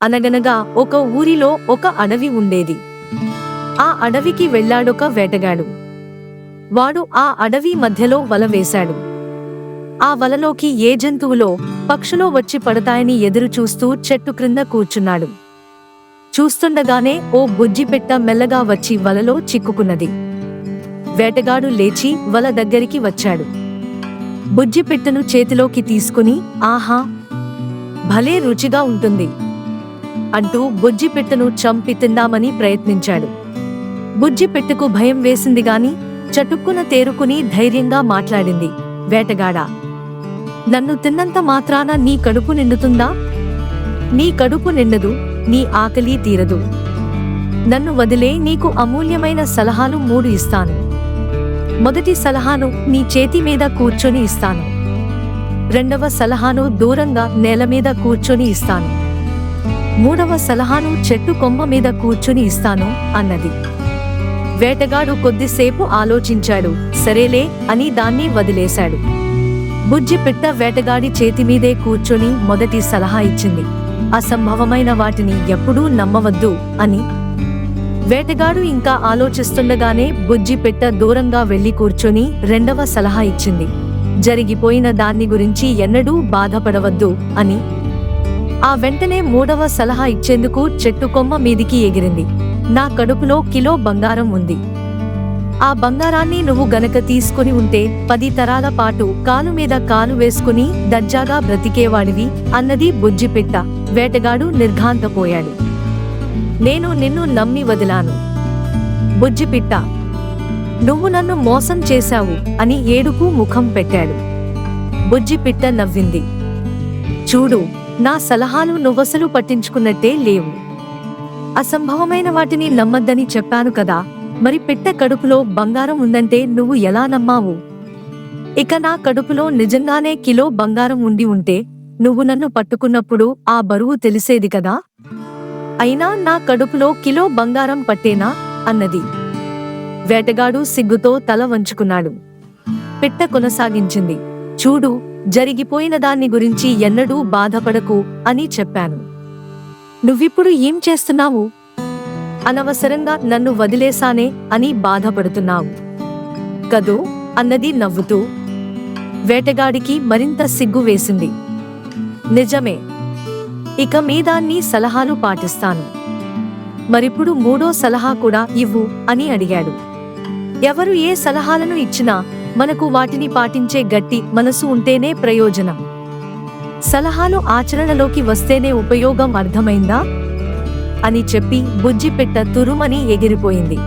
అనగనగా ఒక ఊరిలో ఒక అడవి ఉండేది. ఆ అడవికి వెళ్ళాడొక వేటగాడు. వాడు ఆ అడవి మధ్యలో వల వేశాడు. ఆ వలలోకి ఏ జంతువులో పక్షులో వచ్చి పడతాయని ఎదురు చూస్తూ చెట్టు క్రింద కూర్చున్నాడు. చూస్తుండగానే ఓ బుజ్జిపెట్ట మెల్లగా వచ్చి వలలో చిక్కుకున్నది. వేటగాడు లేచి వల దగ్గరికి వచ్చాడు. బుజ్జిపెట్టను చేతిలోకి తీసుకుని ఆహా! భలే రుచిగా ఉంటుంది. అంటూ బుజ్జిపెట్టను చంపి తిందామని ప్రయత్నించాడు. బుజ్జిపెట్టకు భయం వేసింది గాని చటుక్కున తేరుకుని ధైర్యంగా మాట్లాడింది. వేటగాడా నన్ను తిన్నంత మాత్రాన నీ కడుపు నిండుతుందా? నీ కడుపు నిండదు నీ ఆకలి తీరదు. నన్ను వదిలే నీకు అమూల్యమైన సలహాలు మూడు ఇస్తాను. మొదటి సలహాను నీ చేతి మీద కూర్చొని ఇస్తాను. రెండవ సలహాను దూరంగా నేల మీద కూర్చొని ఇస్తాను. మూడవ సలహాను చెట్టు కొమ్మ మీద కూర్చుని ఇస్తాను అన్నది. వేటగాడు కొద్దిసేపు ఆలోచించాడు. సరేలే అని దాన్ని వదిలేశాడు. బుజ్జి పిట్ట వేటగాడి చేతి మీదే కూర్చొని మొదటి సలహా ఇచ్చింది. అసంభవమైన వాటిని ఎప్పుడూ నమ్మవద్దు అని. వేటగాడు ఇంకా ఆలోచిస్తుండగానే బుజ్జి పెట్ట దూరంగా వెళ్ళి కూర్చొని రెండవ సలహా ఇచ్చింది. జరిగిపోయిన దాన్ని గురించి ఎన్నడూ బాధపడవద్దు అని. ఆ వెంటనే మూడవ సలహా ఇచ్చేందుకు చెట్టు కొమ్మ మీదికి ఎగిరింది. నా కడుపులో కిలో బంగారం ఉంది. ఆ బంగారాన్ని నువ్వు గనక తీసుకుని ఉంటే పది తరాల పాటు కాలు మీద కాలు వేసుకుని దర్జాగా బ్రతికేవాడివి అన్నది బుజ్జిపిట్ట. వేటగాడు నిర్ఘాంతపోయాడు. నేను నిన్ను నమ్మి వదిలాను. బుజ్జిపిట్ట. నువ్వు నన్ను మోసం చేశావు అని ఏడుపు ముఖం పెట్టాడు. బుజ్జిపిట్ట నవ్వింది. చూడు నా సలహాలు నువ్వసలు పట్టించుకున్నట్టే లేవు. అసంభవమైన వాటిని నమ్మద్దని చెప్పాను కదా మరి పెట్ట కడుపులో బంగారం ఉందంటే నువ్వు ఎలా నమ్మావు? ఇక నా కడుపులో నిజంగానే కిలో బంగారం ఉండి ఉంటే నువ్వు నన్ను పట్టుకున్నప్పుడు ఆ బరువు తెలిసేది కదా? అయినా నా కడుపులో కిలో బంగారం పట్టేనా? అన్నది. వేటగాడు సిగ్గుతో తల వంచుకున్నాడు. పిట్ట కొనసాగించింది. చూడు జరిగిపోయిన దాన్ని గురించి ఎన్నడూ బాధపడకు అని చెప్పాను. నువ్విప్పుడు ఏం చేస్తున్నావు? అనవసరంగా నన్ను వదిలేసానే అని బాధపడుతున్నావు. కదూ? అన్నది నవ్వుతూ. వేటగాడికి మరింత సిగ్గు వేసింది. నిజమే. ఇక మీదాన్ని సలహాలు పాటిస్తాను. మరిప్పుడు మూడో సలహా కూడా ఇవ్వు అని అడిగాడు. ఎవరు ఏ సలహాలను ఇచ్చినా మనకు వాటిని పాటించే గట్టి మనసు ఉంటేనే ప్రయోజనం. సలహాలు ఆచరణలోకి వస్తేనే ఉపయోగం అర్థమైందా? అని చెప్పి బుజ్జిపెట్ట తురుమని ఎగిరిపోయింది.